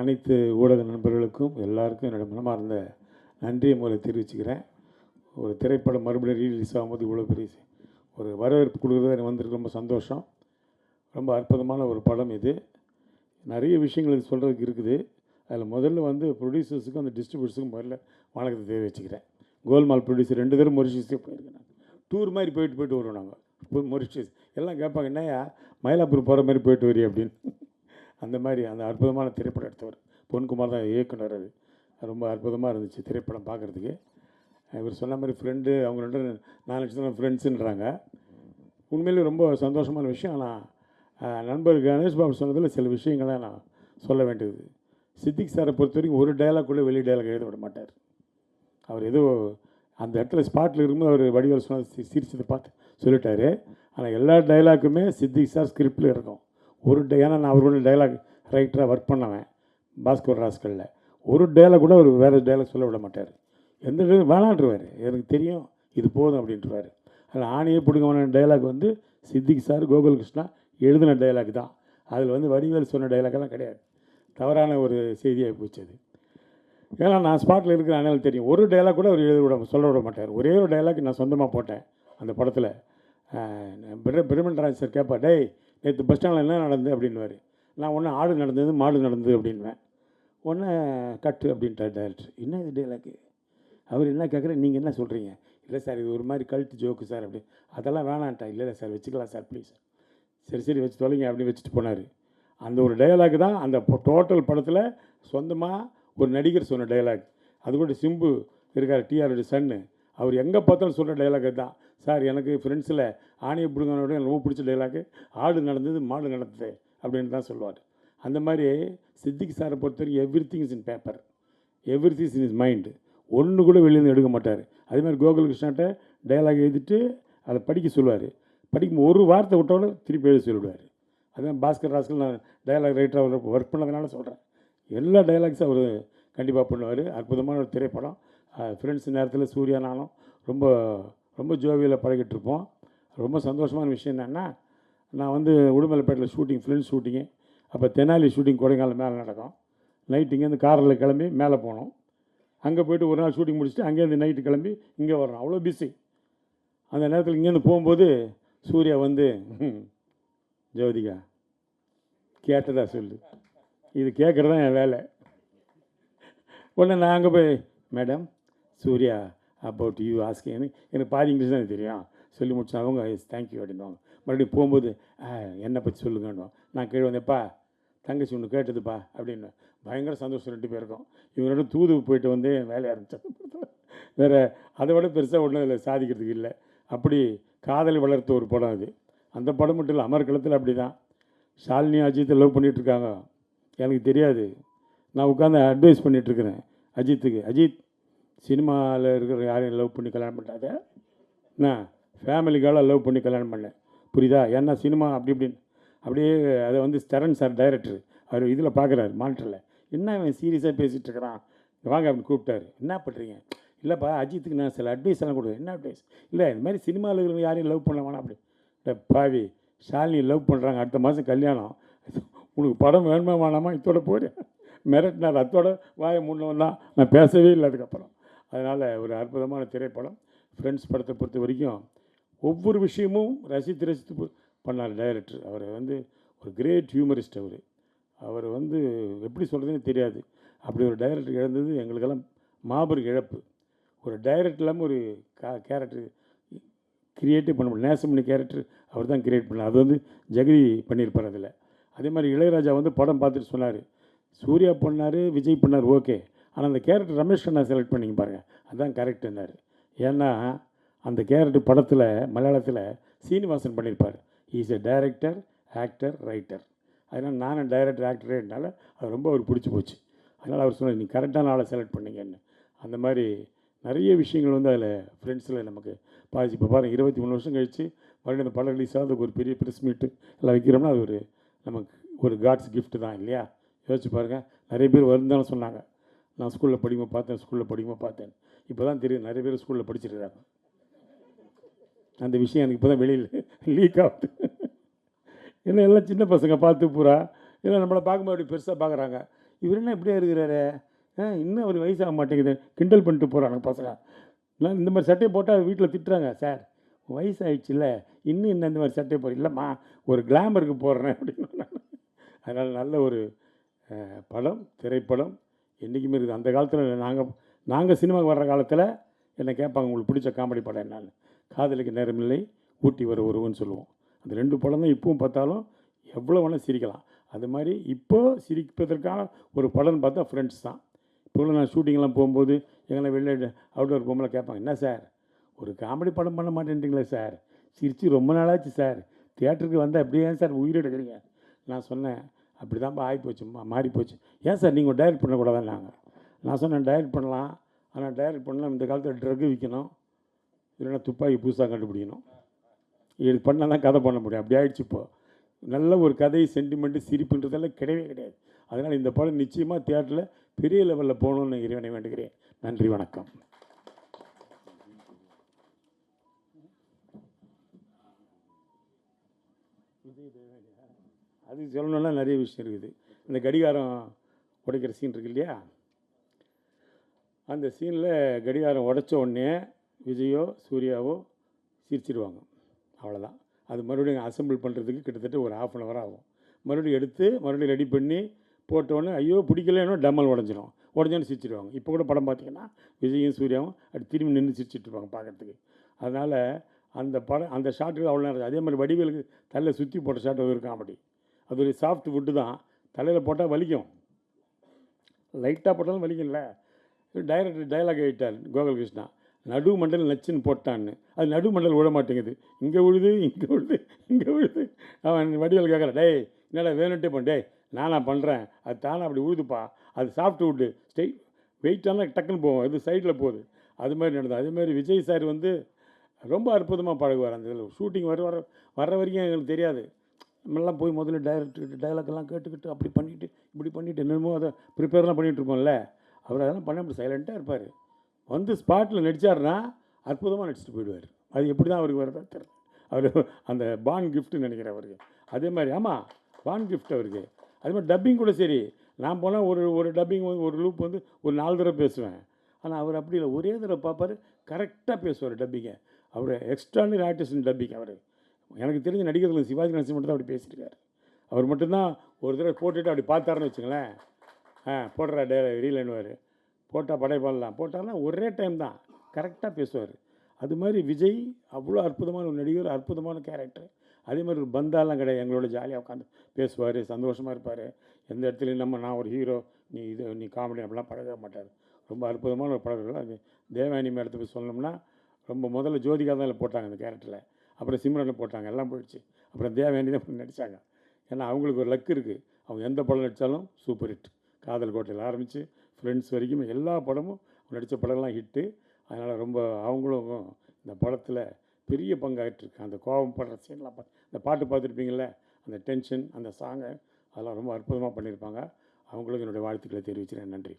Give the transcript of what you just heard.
அனைத்து ஊடக நண்பர்களுக்கும் எல்லாருக்கும் என்னோடய மனமார்ந்த நன்றியை முதல்ல தெரிவிச்சுக்கிறேன். ஒரு திரைப்படம் மறுபடியும் ரீலீஸ் ஆகும்போது இவ்வளோ பெரிய ஒரு வரவேற்பு கொடுக்குறது எனக்கு வந்திருக்கு. ரொம்ப சந்தோஷம். ரொம்ப அற்புதமான ஒரு படம் இது. நிறைய விஷயங்கள் இது சொல்கிறதுக்கு இருக்குது. அதில் முதல்ல வந்து ப்ரொடியூசர்ஸுக்கும் அந்த டிஸ்ட்ரிபியூட்டர்ஸுக்கும் முதல்ல வணக்கத்தை தெரிவிச்சுக்கிறேன். கோல்மால் ப்ரொடியூசர் ரெண்டு பேரும் மொரிஷியஸே போயிருக்கேன் டூர் மாதிரி போயிட்டு போயிட்டு வருவோம் நாங்கள் மொரிஷியஸ் எல்லாம் கேட்பாங்க என்னையா மயிலாப்பூர் போகிற மாதிரி போயிட்டு வரி அப்படின்னு. அந்த மாதிரி அந்த அற்புதமான திரைப்படம் எடுத்தவர். பொன்குமார் தான் இயக்குனர் அது ரொம்ப அற்புதமாக இருந்துச்சு திரைப்படம் பார்க்குறதுக்கு. இவர் சொன்ன மாதிரி ஃப்ரெண்டு அவங்க ரெண்டு நாலு லட்சம் ஃப்ரெண்ட்ஸுன்றாங்க உண்மையிலேயே ரொம்ப சந்தோஷமான விஷயம். ஆனால் நண்பர் கணேஷ் பாபு சொன்னதில் சில விஷயங்களை நான் சொல்ல வேண்டியது. சித்திக் சாரை பொறுத்த வரைக்கும் ஒரு டைலாக் கூட வெளியே டயலாக் எழுத விட மாட்டார். அவர் ஏதோ அந்த இடத்துல ஸ்பாட்டில் இருக்கும்போது அவர் வடிவல் சொன்னது சிரிச்சதை பார்த்து சொல்லிட்டார். ஆனால் எல்லா டைலாக்குமே சித்திக் சார் ஸ்கிரிப்டில் இருக்கும். ஒரு ஏன்னா நான் அவரோட டைலாக் ரைட்டராக ஒர்க் பண்ணவன் பாஸ்கர் ராஸ்கலில். ஒரு டைலாக் கூட அவர் வேறு டைலாக் சொல்ல விட மாட்டார். எந்த dialogue வேணான்றுவார். எனக்கு தெரியும் இது போதும் அப்படின்றவார். அதில் ஆணையே பிடுங்கமான டைலாக் வந்து சித்திக் சார் கோகுல் கிருஷ்ணா எழுதின டைலாக் தான். அதில் வந்து வடிவேல் சொன்ன டைலாக்கெல்லாம் கிடையாது. தவறான ஒரு செய்தியாக போச்சு அது. ஏன்னா நான் ஸ்பாட்டில் இருக்கிற அண்ணல் தெரியும். ஒரு டைலாக் கூட அவர் எழுத விட சொல்ல விட மாட்டார். ஒரே ஒரு டைலாக் நான் சொந்தமாக போட்டேன் அந்த படத்தில். பிரமன்ராஜ் சார் கேட்பா டேய் நேற்று பஸ் ஸ்டாண்டில் என்ன நடந்தது அப்படின்னுவார். நான் ஒன்று ஆடு நடந்தது மாடு நடந்தது அப்படின்வேன் ஒன்று கட்டு அப்படின்ட்டார் டேரக்டர் என்ன இது டைலாக்கு அவர் என்ன கேட்குற நீங்கள் என்ன சொல்கிறீங்க இல்லை சார் இது ஒரு மாதிரி கல்ட்டு ஜோக்கு சார் அப்படி. அதெல்லாம் வேணான்ட்டா இல்லை இல்லை சார் வச்சுக்கலாம் சார் ப்ளீஸ் சரி சரி வச்சு தொலைங்க அப்படின்னு வச்சுட்டு போனார். அந்த ஒரு டயலாக் தான் அந்த டோட்டல் படத்தில் சொந்தமாக ஒரு நடிகர் சொன்ன டயலாக் அது கூட சிம்பு இருக்கார் டிஆருடைய சன்னு அவர் எங்கே பார்த்தாலும் சொல்கிற டயலாக் தான். சார் எனக்கு ஃப்ரெண்ட்ஸில் ஆணையை பிடுங்கனோட எனக்கு ரொம்ப பிடிச்ச டைலாக்கு ஆடு நடந்தது மாடு நடந்தது அப்படின்னு தான் சொல்லுவார். அந்த மாதிரி சித்திக் சாரை பொறுத்தவரைக்கும் everything is in paper every things in is mind ஒன்று கூட வெளியிலேருந்து எடுக்க மாட்டார். அதே மாதிரி கோகுல் கிருஷ்ணாட்ட டயலாக் எழுதிட்டு அதை படிக்க சொல்லுவார். படிக்கும் ஒரு வார்த்தை விட்டோட திருப்பி எழுதி சொல்லிவிடுவார் அதுதான் பாஸ்கர் ராஸ்கல் நான் டயலாக் ரைட்டராக ஒர்க் பண்ணதுனால சொல்கிறேன் எல்லா டயலாக்ஸும் அவர் கண்டிப்பாக பண்ணுவார். அற்புதமான ஒரு திரைப்படம். ஃப்ரெண்ட்ஸ் நேரத்தில் சூர்யா நானும் ரொம்ப ரொம்ப ஜோவியில் பழகிட்டு இருப்போம் ரொம்ப சந்தோஷமான விஷயம் என்னென்னா நான் வந்து உடுமலைப்பேட்டில் ஷூட்டிங் ஃப்ரெண்ட்ஸ் ஷூட்டிங்கு அப்போ தெனாலி ஷூட்டிங் கொடைக்கானல் மேலே நடக்கும். நைட்டு இங்கேருந்து காரில் கிளம்பி மேலே போனோம். அங்கே போயிட்டு ஒரு நாள் ஷூட்டிங் முடிச்சுட்டு அங்கேருந்து நைட்டு கிளம்பி இங்கே வரணும் அவ்வளோ பிஸி அந்த நேரத்தில் இங்கேருந்து போகும்போது சூர்யா வந்து ஜோதிகா கேட்டதா சொல்லு. இது கேட்குறது தான் என் வேலை. உடனே நான் அங்கே போய் madam Surya about you ask எனக்கு எனக்கு பாதி இங்கிலீஷ் தான் தெரியும். சொல்லி முடிச்சாங்க அவங்க எஸ் தேங்க்யூ அப்படின்வாங்க மறுபடியும் போகும்போது "ஆ, என்னை பற்றி சொல்லுங்கன்னு நான் கீழே வந்தேப்பா தங்கச்சி ஒன்று கேட்டதுப்பா அப்படின்னு. பயங்கர சந்தோஷம் ரெண்டு பேருக்கும். இவங்களோட தூது போயிட்டு வந்து என் வேலையை ஆரம்பித்தேன் வேறு அதை விட பெருசாக ஒன்றும் இல்லை சாதிக்கிறதுக்கு இல்லை. அப்படி காதலை வளர்த்த ஒரு படம் அது. அந்த படம் மட்டும் இல்லை அமர்களத்தில் அப்படி தான் ஷாலினி அஜித்தை லவ் பண்ணிகிட்ருக்காங்க எனக்கு தெரியாது. நான் உட்காந்து அட்வைஸ் பண்ணிகிட்ருக்கிறேன் அஜித்துக்கு. அஜித் சினிமாவில் இருக்கிற யாரையும் லவ் பண்ணி கல்யாணம் பண்ணாத என்ன? ஃபேமிலிக்காக லவ் பண்ணி கல்யாணம் பண்ணேன் புரியுதா? ஏன்னா சினிமா அப்படி இப்படின்னு. அப்படியே அதை வந்து ஸ்டரன் சார் டைரக்டர் அவர் இதில் பார்க்குறாரு மானிட்டரில் என்ன அவன் சீரியஸாக பேசிகிட்டு இருக்கிறான்? வாங்க அப்படின்னு கூப்பிட்டாரு. என்ன பண்ணுறீங்க இல்லைப்பா அஜித்துக்கு நான் சில அட்வைஸ் எல்லாம் கொடுக்குறேன். என்ன அட்வைஸ் இல்லை இந்த மாதிரி சினிமாவில் இருக்கிறவங்க யாரையும் லவ் பண்ண வேணாம் அப்படி. இல்லை பாவி ஷாலினி லவ் பண்ணுறாங்க அடுத்த மாதம் கல்யாணம். உனக்கு படம் வேணுமா வேணாமா? இதோட போடு மிரட்டினார். அத்தோட வாயை முன்ன தான். நான் பேசவே இல்லை அதுக்கப்புறம். அதனால் ஒரு அற்புதமான திரைப்படம். ஃப்ரெண்ட்ஸ் படத்தை பொறுத்த வரைக்கும் ஒவ்வொரு விஷயமும் ரசித்து ரசித்து பண்ணார் டைரக்டர் அவர் வந்து ஒரு கிரேட் ஹியூமரிஸ்ட் அவர். அவர் வந்து எப்படி சொல்கிறதுன்னு தெரியாது. அப்படி ஒரு டைரக்டர் இழந்தது எங்களுக்கெல்லாம் மாபெரும் இழப்பு. ஒரு டைரக்டர் இல்லாமல் ஒரு கா கேரக்டர் கிரியேட்டே பண்ண முடியல. பண்ணி கேரக்டர் அவர் தான் கிரியேட் பண்ணார். அது வந்து ஜெகதி பண்ணியிருப்பார் அதில். அதே மாதிரி இளையராஜா வந்து படம் பார்த்துட்டு சொன்னார். சூர்யா பண்ணார் விஜய் பண்ணார் ஓகே. ஆனால் அந்த கேரக்டர் ரமேஷ் அண்ணா செலக்ட் பண்ணிங்க பாருங்கள் அதுதான் கரெக்டுன்னார் ஏன்னா அந்த கேரக்டர் படத்தில் மலையாளத்தில் சீனிவாசன் பண்ணியிருப்பார் is a director actor writer அதனால் நானும் டைரக்டர் ஆக்டரேனால அது ரொம்ப அவர் பிடிச்சி போச்சு. அதனால் அவர் சொன்னார் நீ கரெக்டான ஆளை செலக்ட் பண்ணிங்கன்னு. அந்த மாதிரி நிறைய விஷயங்கள் வந்து அதில் ஃப்ரெண்ட்ஸில் நமக்கு பாதிச்சு. இப்போ பாருங்கள் இருபத்தி மூணு வருஷம் கழித்து மறுபடியும் அந்த படம் ரிலீஸ் ஆகுது. ஒரு பெரிய ப்ரெஸ் மீட்டு எல்லாம் வைக்கிறோம்னா அது ஒரு நமக்கு ஒரு காட்ஸ் கிஃப்ட்டு தான் இல்லையா? யோசிச்சு பாருங்கள் நிறைய பேர் வருந்தாலும் சொன்னாங்க. நான் ஸ்கூலில் படிக்கும் பார்த்தேன் ஸ்கூலில் படிக்கும் பார்த்தேன். இப்போ தான் தெரியும் நிறைய பேர் ஸ்கூலில் படிச்சிருக்கிறாங்க. அந்த விஷயம் எனக்கு இப்போ தான் வெளியில் லீக் ஆகுது. ஏன்னா எல்லாம் சின்ன பசங்க பார்த்து பூரா. இல்லை நம்மளை பார்க்கும்போது அப்படி பெருசாக பார்க்குறாங்க. இவர் என்ன இப்படியே இருக்கிறாரு? ஆ இன்னும் அவர் வயசாக மாட்டேங்குது. கிண்டல் பண்ணிட்டு போகிறாங்க பசங்க. நான் இந்த மாதிரி சட்டையை போட்டால் வீட்டில் திட்டுறாங்க. சார் வயசாயிடுச்சுல்ல. இன்னும் என்ன இந்த மாதிரி சட்டையை போடுற இல்லைம்மா ஒரு கிளாமருக்கு போடுறேன் அப்படின்னு அதனால் நல்ல ஒரு படம் திரைப்படம். என்றைக்குமே இருக்குது. அந்த காலத்தில் நாங்கள் நாங்கள் சினிமாவுக்கு வர்ற காலத்தில் என்னை கேட்பாங்க உங்களுக்கு பிடிச்ச காமெடி படம் என்னன்னு? காதலுக்கு நேரமில்லை ஊட்டி வர ஒருவன் சொல்லுவோம். அந்த ரெண்டு படம் தான் இப்பவும் பார்த்தாலும் எவ்வளோ வேணால் சிரிக்கலாம். அது மாதிரி இப்போ சிரிப்பதற்கான ஒரு படம்னு பார்த்தா ஃப்ரெண்ட்ஸ் தான். இப்போ நான் ஷூட்டிங்லாம் போகும்போது எங்களை வெளில அவுட்டோர் போகும்போது கேட்பாங்க என்ன சார்? ஒரு காமெடி படம் பண்ண மாட்டேன்றீங்களே சார்? சிரித்து ரொம்ப நாளாச்சு சார். தியேட்டருக்கு வந்தால் அப்படியே சார் உயிரிடுக்கிறீங்க நான் சொன்னேன் அப்படி தான்ப்பா ஆகிப்போச்சு மாறி போச்சு. ஏன் சார் நீங்கள் டைரக்ட் பண்ணக்கூடாதான் நாங்கள் நான் சொன்னேன் டைரக்ட் பண்ணலாம். ஆனால் டைரக்ட் பண்ணலாம் இந்த காலத்தில் ட்ரக்கு விற்கணும் இல்லைன்னா துப்பாக்கி புதுசாக கண்டுபிடிக்கணும். இது பண்ணால் தான் கதை பண்ண முடியும். அப்படி ஆகிடுச்சு இப்போது நல்ல ஒரு கதை சென்டிமெண்ட்டு சிரிப்புன்றதெல்லாம் கிடையவே கிடையாது. அதனால் இந்த படம் நிச்சயமாக தியேட்டரில் பெரிய லெவலில் போகணும்னு இறைவனை வேண்டுகிறேன். நன்றி வணக்கம். அது சொல்லணும்னா நிறைய விஷயம் இருக்குது. இந்த கடிகாரம் உடைக்கிற சீன் இருக்கு இல்லையா? அந்த சீனில் கடிகாரம் உடைச்ச உடனே விஜயோ சூர்யாவோ சிரிச்சிடுவாங்க அவ்வளோதான் அது மறுபடியும் அசெம்பிள் பண்ணுறதுக்கு கிட்டத்தட்ட ஒரு ஆஃப் அன் ஹவர் ஆகும். மறுபடியும் எடுத்து மறுபடியும் ரெடி பண்ணி போட்ட உடனே ஐயோ பிடிக்கலன்னு டம்மல் உடஞ்சிரும். உடஞ்சோன்னு சிரிச்சிடுவாங்க இப்போ கூட படம் பார்த்தீங்கன்னா விஜயும் சூர்யாவும் அப்படி திரும்பி நின்று சிரிச்சிட்ருப்பாங்க பார்க்குறதுக்கு அதனால் அந்த படம் அந்த ஷாட்டுக்கு அவ்வளோ நேரம் அதே மாதிரி வடிவேலுக்கு தலையில் சுற்றி போட்ட ஷாட் ஒரு காமெடி அது ஒரு சாஃப்ட் வுட்டு தான். தலையில் போட்டால் வலிக்கும். லைட்டாக போட்டாலும் வலிக்கும்ல. டைரக்டர் டைலாக் ஆகிட்டார் கோகுல் கிருஷ்ணா நடு மண்டல் நச்சுன்னு போட்டான்னு. அது நடு மண்டல் விழ மாட்டேங்குது. இங்கே விழுது இங்கே விழுது இங்கே விழுது. அவன் வடிவல் கேட்குறான் டேய் என்னடா வேணுன்ட்டே பண்ண டேய் நானா பண்ணுறேன் அது தானே அப்படி உழுதுப்பா. அது சாஃப்ட் வுட்டு ஸ்டெய் வெயிட்டான டக்குன்னு போவோம் இது சைடில் போகுது. அது மாதிரி நடந்தது. அதேமாதிரி விஜய் சார் வந்து ரொம்ப அற்புதமாக பழகுவார் அந்த இதில். ஷூட்டிங் வர வர வர்ற வரைக்கும் எங்களுக்கு தெரியாது. நம்மளாம் போய் முதல்ல டைரக்டர் டைலாக்லாம் கேட்டுக்கிட்டு அப்படி பண்ணிவிட்டு இப்படி பண்ணிவிட்டு என்னென்னமோ அதை ப்ரிப்பேர்லாம் பண்ணிகிட்ருப்போம்ல அவர் அதெல்லாம் பண்ண அப்படி சைலண்ட்டாக இருப்பார். வந்து ஸ்பாட்டில் நடித்தார்னா அற்புதமாக நடிச்சுட்டு போயிடுவார். அது எப்படி தான் அவருக்கு வரதா தெரியல. அவர் அந்த பான் கிஃப்ட்டுன்னு நினைக்கிறேன் அவருக்கு. அதே மாதிரி ஆமாம் பான் கிஃப்ட் அவருக்கு. அதே மாதிரி டப்பிங் கூட சரி. நான் போனால் ஒரு ஒரு டப்பிங் வந்து ஒரு லூப் வந்து ஒரு நாலு தடவை பேசுவேன். ஆனால் அவர் அப்படி இல்லை. ஒரே தடவை பார்ப்பார் கரெக்டாக பேசுவார் டப்பிங்கை அவர் எக்ஸ்ட்ரானரி ஆர்டிஸ்ட் டப்பிங் அவர். எனக்கு தெரிஞ்ச நடிகர்கள் சிவாஜி கணேசன் மட்டும் தான் அப்படி பேசியிருக்காரு. அவர் மட்டும்தான் ஒரு தடவை போட்டுட்டு அப்படி பார்த்தாருன்னு வச்சுங்களேன் ஆ போடுறா டே ரீலன்னுவார் போட்டால் படை பண்ணலாம் போட்டாலும் ஒரே டைம் தான். கரெக்டாக பேசுவார். அது மாதிரி விஜய் அவ்வளோ அற்புதமான ஒரு நடிகர் அற்புதமான கேரக்டர் அதே மாதிரி ஒரு பந்தாலாம் கிடையாது. எங்களோட ஜாலியாக உட்காந்து பேசுவார் சந்தோஷமாக இருப்பார். எந்த இடத்துலையும் நம்ம நான் ஒரு ஹீரோ நீ இது நீ காமெடி அப்படிலாம் பழக மாட்டார். ரொம்ப அற்புதமான ஒரு பழக்கம் அது தேவானி மேடத்தை போய் சொல்லணும்னா ரொம்ப முதல்ல ஜோதிகா தான் போட்டாங்க அந்த கேரக்டரில் அப்புறம் சிம்ரனில் போட்டாங்க எல்லாம் போயிடுச்சு. அப்புறம் தேவானி தான் நடித்தாங்க ஏன்னா அவங்களுக்கு ஒரு லக் இருக்குது அவங்க எந்த படம் நடித்தாலும் சூப்பர் ஹிட். காதல் கோட்டையில் ஆரம்பித்து ஃப்ரெண்ட்ஸ் வரைக்கும் எல்லா படமும் நடித்த படம்லாம் ஹிட்டு. அதனால் ரொம்ப அவங்களும் இந்த படத்தில் பெரிய பங்காயிட்டிருக்கு அந்த கோபம் படுற சீன்லாம் பா இந்த பாட்டு பார்த்துருப்பீங்கள அந்த டென்ஷன் அந்த சாங்கை அதெல்லாம் ரொம்ப அற்புதமாக பண்ணியிருப்பாங்க. அவங்களுக்கு என்னுடைய வாழ்த்துக்களை தெரிவிக்கிறேன் நன்றி.